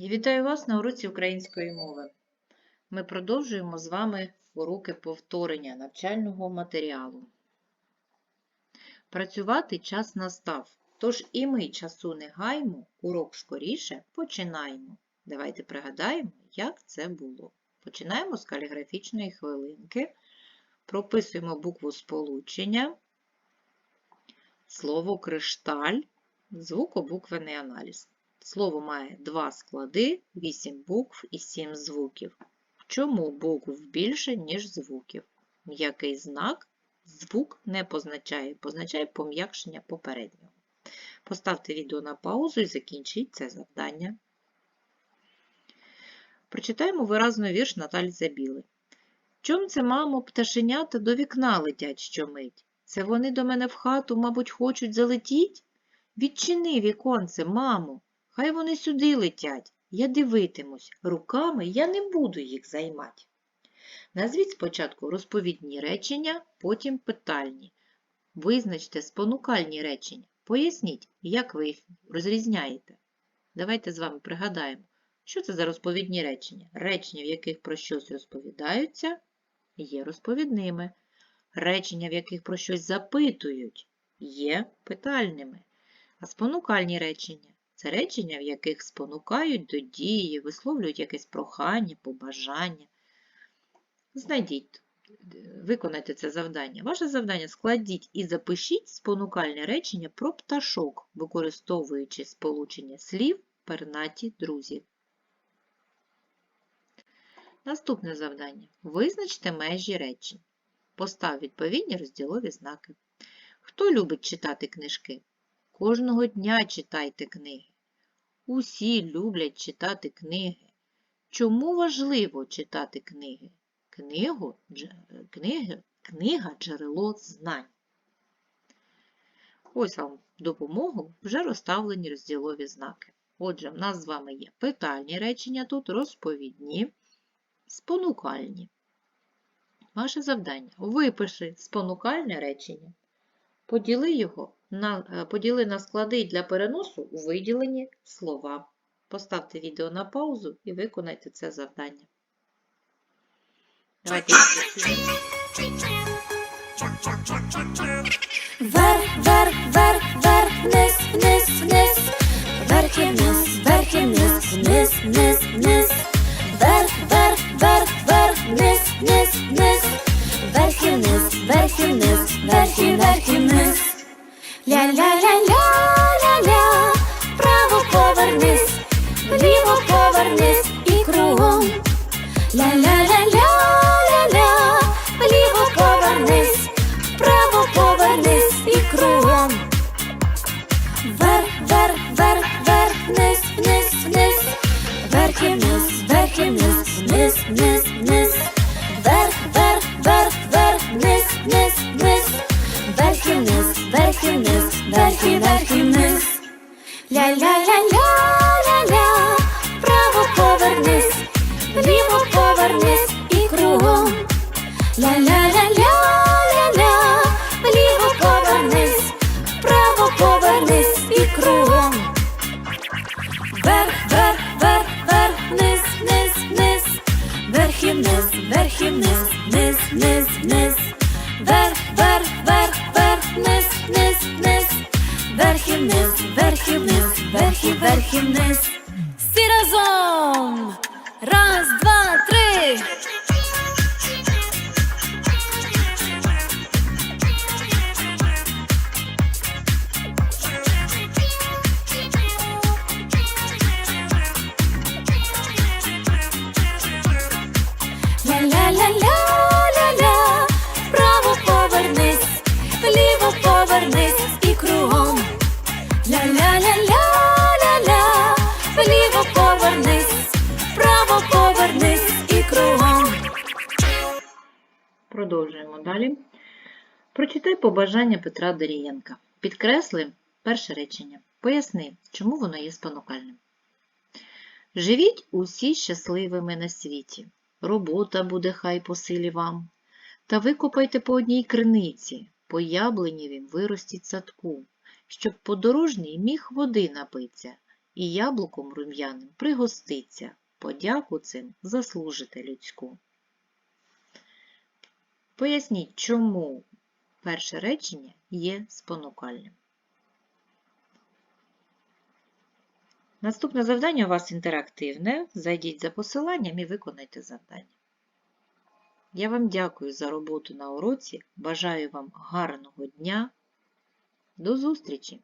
Я вітаю вас на уроці української мови. Ми продовжуємо з вами уроки повторення навчального матеріалу. Працювати час настав, тож і ми часу не гаймо, урок скоріше починаємо. Давайте пригадаємо, як це було. Починаємо з каліграфічної хвилинки, прописуємо букву сполучення, слово кришталь, звукобуквений аналіз. Слово має два склади, 8 букв і 7 звуків. Чому букв більше, ніж звуків? М'який знак звук не позначає, позначає пом'якшення попереднього. Поставте відео на паузу і закінчіть це завдання. Прочитаємо виразно вірш Наталі Забіли. Чом це, мамо, пташенята до вікна летять щомить? Це вони до мене в хату, мабуть, хочуть залетіть? Відчини віконце, мамо, Хай вони сюди летять. Я дивитимусь, руками я не буду їх займати. Назвіть спочатку розповідні речення, потім питальні. Визначте спонукальні речення. Поясніть, як ви їх розрізняєте. Давайте з вами пригадаємо, що це за розповідні речення. Речення, в яких про щось розповідаються, є розповідними. Речення, в яких про щось запитують, є питальними. А спонукальні речення це речення, в яких спонукають до дії, висловлюють якесь прохання, побажання. Знайдіть, виконайте це завдання. Ваше завдання складіть і запишіть спонукальне речення про пташок, використовуючи сполучення слів пернаті друзі. Наступне завдання. Визначте межі речень. Постав відповідні розділові знаки. Хто любить читати книжки? Кожного дня читайте книги. Усі люблять читати книги. Чому важливо читати книги? Книгу, книги, Книга джерело знань. Ось вам допомогу вже розставлені розділові знаки. Отже, в нас з вами є питальні речення, тут розповідні, спонукальні. Ваше завдання випиши спонукальне речення, поділи його на, е, поділи на склади для переносу у виділені слова. Поставте відео на паузу і виконайте це завдання. Давайте. Вверх, вверх, вверх, вверх, вниз, вниз, вниз, вверх і вниз, вверх і вниз, вниз, вниз, вниз, вверх, вверх, вверх, вверх, вниз, вниз, вниз, вверх і вниз, вверх і вниз, вверх і. Ля-ля-ля-ля-ля-ля, право повернись, вліво повернись і кругом. Ля-ля-ля-ля-ля-ля, вліво повернись, право повернись і кругом. Вер, вер, вер, вер, вниз, вниз, вниз, вверх і вниз, вверх і вниз. Ля-ля-ля-ля-ля-ля, вправо повернись, вліво повернись і кругом. Ля-ля-ля-ля-ля-ля, вліво повернись, вправо повернись і кругом. Вверх, вверх, вверх, вверх, вниз, вниз, вниз, вверх і вниз, вверх вниз, вниз, вниз, вниз, вниз, вниз, вверх і вниз, вверх і вниз, вверх і вниз. Всі разом! Раз, два, три! Продовжуємо далі. Прочитай побажання Петра Дорієнка. Підкресли перше речення. Поясни, чому воно є спонукальним. Живіть усі щасливими на світі. Робота буде хай по силі вам. Та викопайте по одній криниці, по яблунівім виростіть садку, щоб подорожній міг води напиться і яблуком рум'яним пригоститься. Подяку цим заслужите людську. Поясніть, чому перше речення є спонукальним. Наступне завдання у вас інтерактивне. Зайдіть за посиланням і виконайте завдання. Я вам дякую за роботу на уроці. Бажаю вам гарного дня. До зустрічі!